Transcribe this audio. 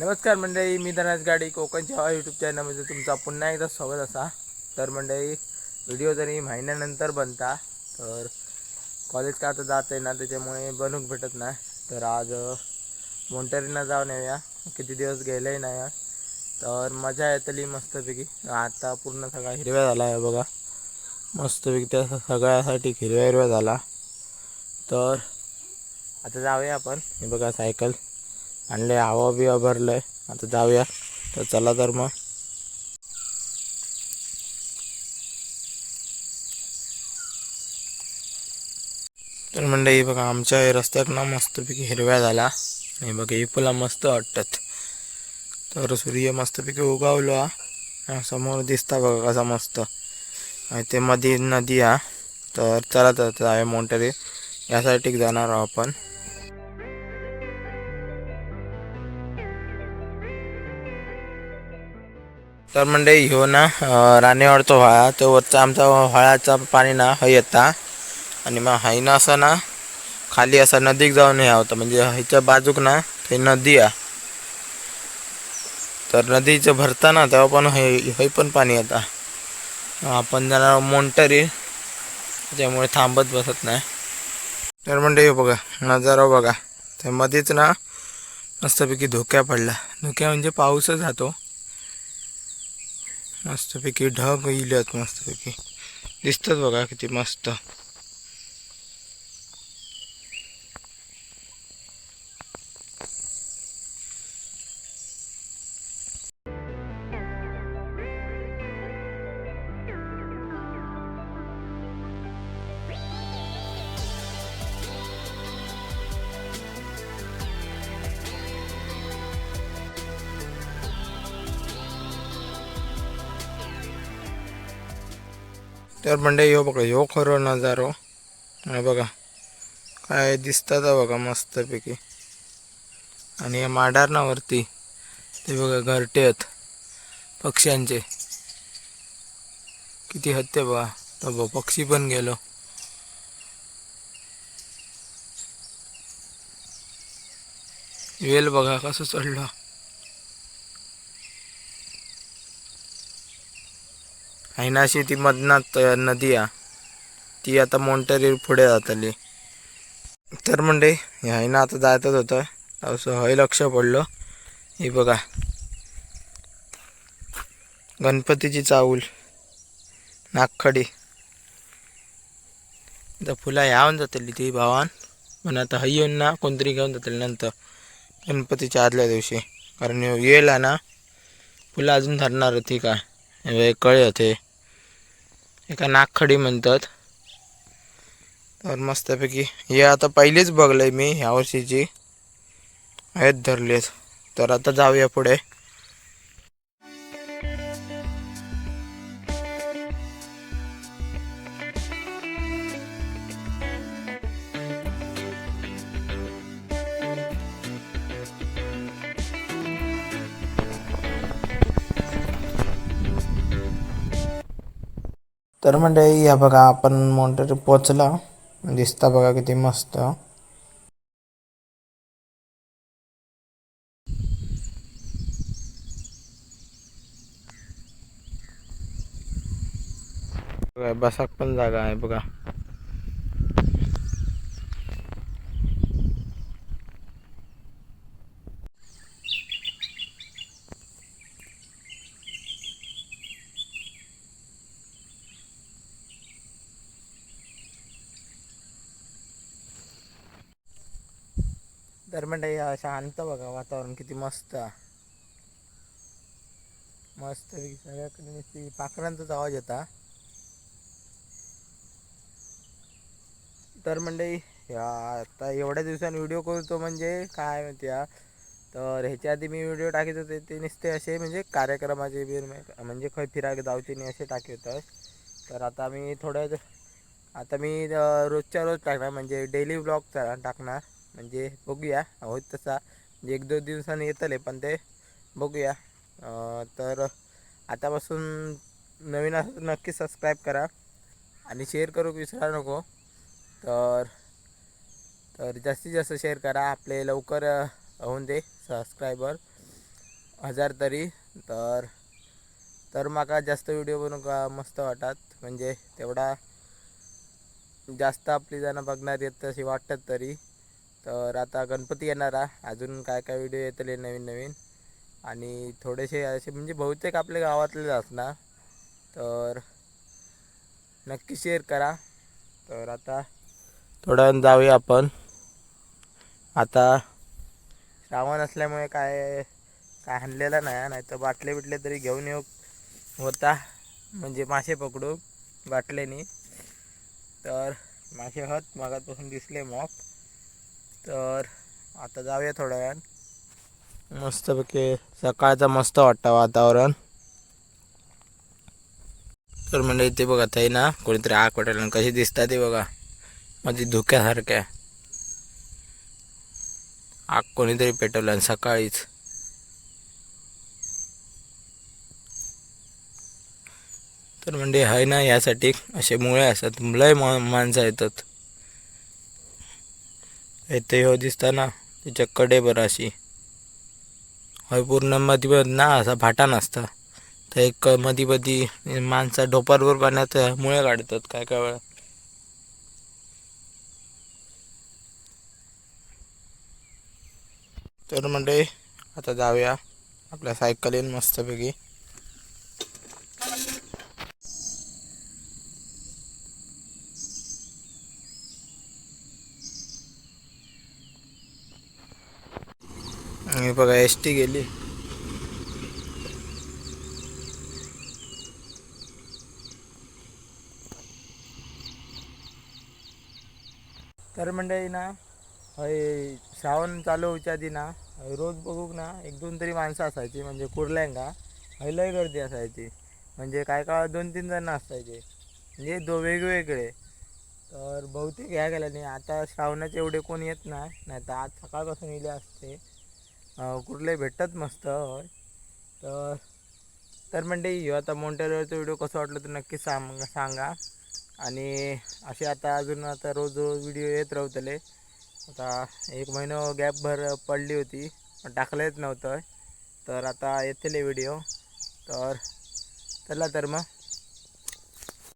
नमस्कार मंडळी मी धनाज गाडी कोकणच्या हवा यूट्यूब चॅनलमध्ये तुमचा पुन्हा एकदा स्वागत असा. तर मंडळी व्हिडिओ जरी महिन्यानंतर बनता तर कॉलेज का आता जात आहे ना त्याच्यामुळे बनूक भेटत नाही. तर आज मोंटेरीना जाऊन येऊया. किती दिवस गेले नाही तर मजा येतली मस्तपैकी. आता पूर्ण सगळा हिरव्या झाला आहे बघा. मस्तपैकी त्या सगळ्यासाठी हिरव्या हिरव्या झाला. तर आता जाऊया आपण. हे बघा सायकल आणले हवा बिवा भरलंय. आता जाऊया. तर चला तर मग. तर म्हणजे बघा आमच्या रस्त्यात ना मस्तपैकी हिरव्या झाला आणि बघा ही फुला मस्त वाटतात. तर सूर्य मस्तपैकी उगावलो. हा समोर दिसता बघा कसा मस्त. आणि ते मध्ये नदी हा तर चला तर आहे मोंटरी. यासाठी जाणार आहोत आपण. तर म्हणजे ह्यो ना अं, व्हाळा तो वरचा आमचा व्हाळाचा पाणी ना हय येता. आणि मग हाय ना असं ना खाली असा नदीक जाऊन हे होतं म्हणजे ह्याच्या बाजूक ना ते नदी आ तर नदीचं भरताना तेव्हा पण हय पण पाणी येता. आपण जरा मोंटरी. त्यामुळे थांबत बसत नाही. तर म्हणजे हे बघा नजारा बघा. त्या मध्येच ना मस्तपैकी धोक्या पडला धोक्या म्हणजे पाऊसच जातो मस्तपैकी ढग इल्यात मस्तपैकी. दिसतात बघा किती मस्त. तर म्हणजे यो बघा यो खरो नजारो. हे बघा काय दिसतात बघा मस्तपैकी. आणि या माडार ना वरती ते बघा घरटे आहेत पक्ष्यांचे. किती हत्ते बघा तो बघ पक्षी पण गेलो. वेल बघा कसं चढला. हैनाशी ती मधनात नदी आहे ती आता मोंटेरी पुढे जातली. तर म्हणजे हैना आता जायतच होतं. असं हय लक्ष पडलं. हे बघा. गणपतीची चाऊल. नागखडी. आता फुला यावून जातली ती भावान. पण आता हय येऊन ना कोणतरी घेऊन जातली नंतर. गणपतीच्या आदल्या दिवशी. कारण येला येईल ना. फुलं अजून धरणार होती काय कळे होते एका नागखडी म्हणतात. तर मस्तपैकी हे आता पहिलीच बघलंय मी ह्या वर्षीची. आहेत धरलेत. तर आता जाऊया पुढे. तर म्हणजे या बघा आपण मोटर पोचला दिसता बघा किती मस्त. बघा, बसाक पण जागा आहे बघा. तर या शांत बघा वातावरण किती मस्त. मस्त सगळ्याकडे नुसती पाखरांचाच आवाज येता. तर मंडळी या आता एवढ्या दिवसांनी व्हिडिओ करतो म्हणजे काय माहिती आहे तर ह्याच्या आधी मी व्हिडिओ टाकीत होते ते नुसते असे म्हणजे कार्यक्रमाचे बी म्हणजे खंय फिरायला जाऊचे नाही असे टाकीत होतं. तर आता मी थोडं आता मी रोजच्या रोज टाकणार म्हणजे डेली ब्लॉग टाकणार. म्हणजे बघूया. होत तसा म्हणजे एक दोन दिवसांनी येतले पण ते बघूया. तर आतापासून नवीन असं नक्की सबस्क्राईब करा आणि शेअर करू विसरा नको. तर तर जास्तीत जास्त शेअर करा. आपले लवकर होऊन दे सबस्क्रायबर हजार तरी. तर तर माका जास्त व्हिडिओ बनवूक मस्त वाटत. म्हणजे तेवढा जास्त आपली जण बघणार येत तशी वाटतात तरी. तर आता गणपती येणार आहे. अजून काय काय व्हिडिओ येतले नवीन नवीन. आणि थोडेसे असे म्हणजे बहुतेक आपल्या गावातलेच असणार. तर नक्की शेअर करा. तर आता थोड्या जाऊया आपण. आता श्रावण असल्यामुळे काय काय आणलेलं नाही नाही तर बाटले बिटले तरी घेऊन येऊ होता. म्हणजे मासे पकडू बाटलेनी तर मासे हत मागापासून दिसले मॉप. तर आता जाऊया थोड्या वेळान. मस्तपैकी सकाळचं मस्त वाटतं वातावरण. तर म्हणजे इथे बघा ताई ना कोणीतरी आग पेटवलं कशी दिसतात ते बघा. माझी धुक्यासारख्या आग कोणीतरी पेटवलं आणि सकाळीच. तर म्हणजे आहे ना यासाठी असे मुळे असतात. लय मा माणसं येतात. इथे हो दिसता ना त्याच्या अशी. हय पूर्णमध्ये ना असा भाटा नसता. तर एक मधी मधी माणसं ढोपारवर पाण्यात मुळे काढतात काय काय वेळा. तर म्हणजे आता जाऊया. आपल्या सायकलीन मस्तपैकी. आणि बघा एस टी गेली. तर मंडळी ना हय श्रावण चालू होच्या आधी ना रोज बघूक ना एक दोन तरी माणसं असायची म्हणजे कुर्ल्यांका हय लय गर्दी असायची. म्हणजे काय काय दोन तीन जण असायचे. म्हणजे दो वेगवेगळे. तर बहुतेक ह्या गेल्याने नाही आता श्रावणाचे एवढे कोण येत नाही नाही तर आज सकाळपासून इले असते. कुर्ले भेटतात मस्त होय. तर तर म्हणते ह्यो आता मोंटेरवरचा व्हिडिओ कसा वाटलं तर नक्की सांग सांगा. आणि असे आता अजून आता रोज रोज व्हिडिओ येत राहतले. आता एक महिना गॅप भर पडली होती पण टाकलेच नव्हतं. तर आता येतले व्हिडिओ. तर चला तर मग.